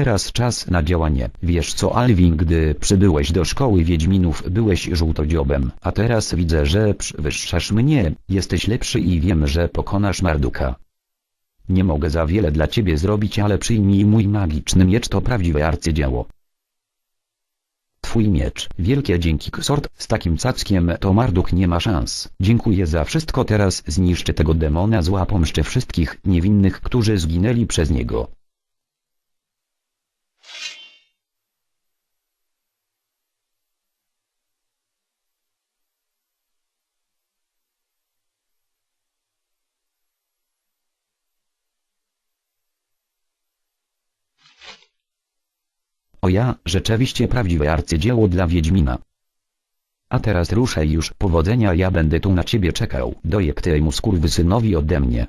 teraz czas na działanie. Wiesz co Alvin, gdy przybyłeś do szkoły Wiedźminów byłeś żółtodziobem, a teraz widzę, że przewyższasz mnie, jesteś lepszy i wiem, że pokonasz Marduka. Nie mogę za wiele dla ciebie zrobić, ale przyjmij mój magiczny miecz to prawdziwe arcydzieło. Twój miecz. Wielkie dzięki Ksort, z takim cackiem to Marduk nie ma szans. Dziękuję za wszystko teraz zniszczę tego demona zła pomszczę wszystkich niewinnych, którzy zginęli przez niego. Ja, rzeczywiście prawdziwe arcydzieło dla Wiedźmina. A teraz ruszaj już, powodzenia ja będę tu na ciebie czekał, dojeb temu skurwysynowi ode mnie.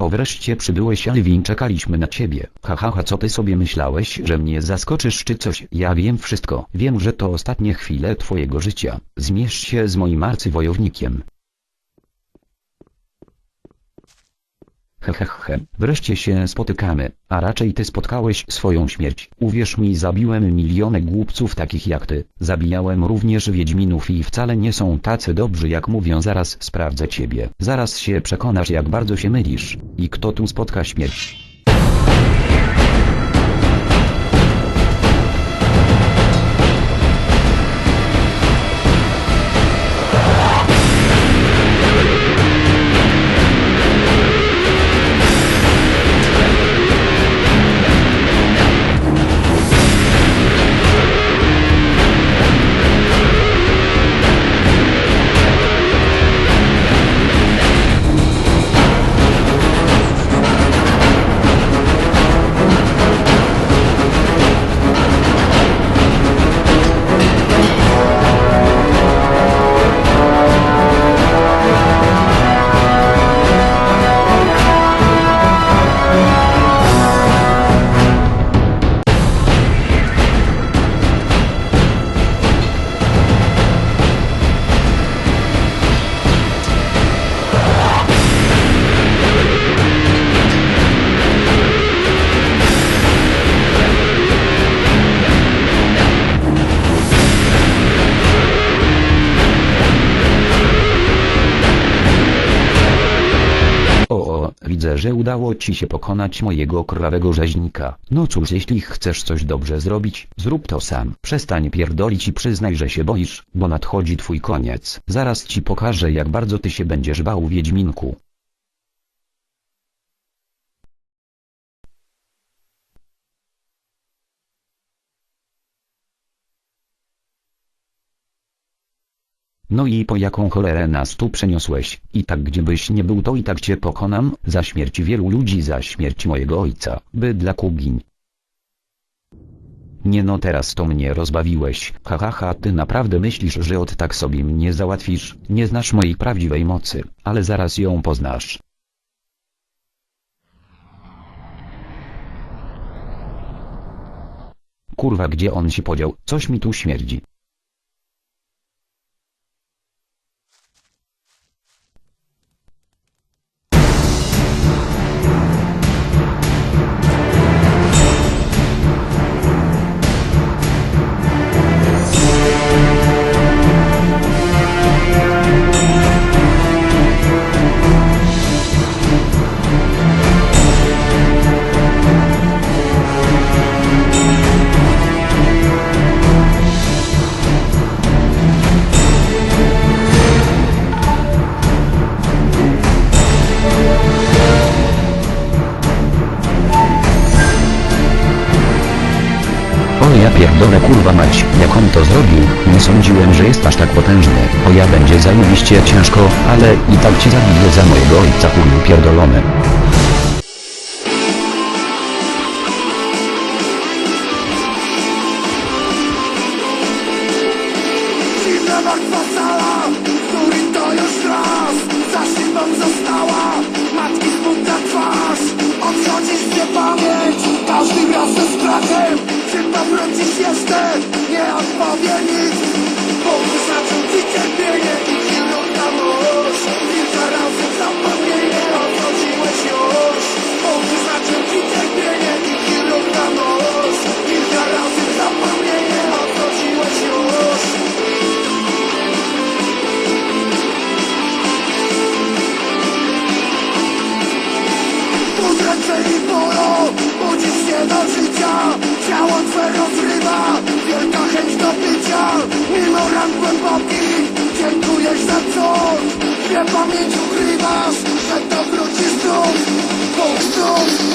O wreszcie przybyłeś Alwin czekaliśmy na ciebie. Hahaha ha, co ty sobie myślałeś, że mnie zaskoczysz czy coś? Ja wiem wszystko. Wiem, że to ostatnie chwile twojego życia. Zmierz się z moim arcywojownikiem. Hehehe, wreszcie się spotykamy, a raczej ty spotkałeś swoją śmierć. Uwierz mi zabiłem miliony głupców takich jak ty. Zabijałem również wiedźminów i wcale nie są tacy dobrzy jak mówią zaraz sprawdzę ciebie. Zaraz się przekonasz jak bardzo się mylisz. I kto tu spotka śmierć? Widzę, że udało ci się pokonać mojego krwawego rzeźnika. No cóż, jeśli chcesz coś dobrze zrobić, zrób to sam. Przestań pierdolić i przyznaj, że się boisz, bo nadchodzi twój koniec. Zaraz ci pokażę, jak bardzo ty się będziesz bał, Wiedźminku. No i po jaką cholerę nas tu przeniosłeś, i tak gdzie byś nie był to i tak cię pokonam, za śmierć wielu ludzi za śmierć mojego ojca, bydla kugiń. Nie no teraz to mnie rozbawiłeś, hahaha ha, ty naprawdę myślisz, że od tak sobie mnie załatwisz, nie znasz mojej prawdziwej mocy, ale zaraz ją poznasz. Kurwa gdzie on się podział, coś mi tu śmierdzi. Pierdolę kurwa mać, jak on to zrobił, nie sądziłem, że jest aż tak potężny, o ja będzie zajebiście ciężko, ale i tak cię zabiję za mojego ojca kurwa pierdolony. To już raz. Została matki odchodzisz raz ze strachem Czy powrócisz jeszcze Nie odpowie nic Bo wyznaczył ci cierpienie I chwilą na nóż Kilka razy zapomnienie Odchodziłeś już. Bo wyznaczył ci cierpienie I chwilą na nóż Kilka razy zapomnienie Odchodziłeś już. Udręczeni bolą, budzisz się do życia Ciało twe rozrywa, wielka chęć do bycia Mimo ran głębokich, dziękujesz za cud Nie pamięć ukrywasz, że to wróci znów. Bóg znów,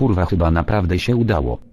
Kurwa chyba naprawdę się udało.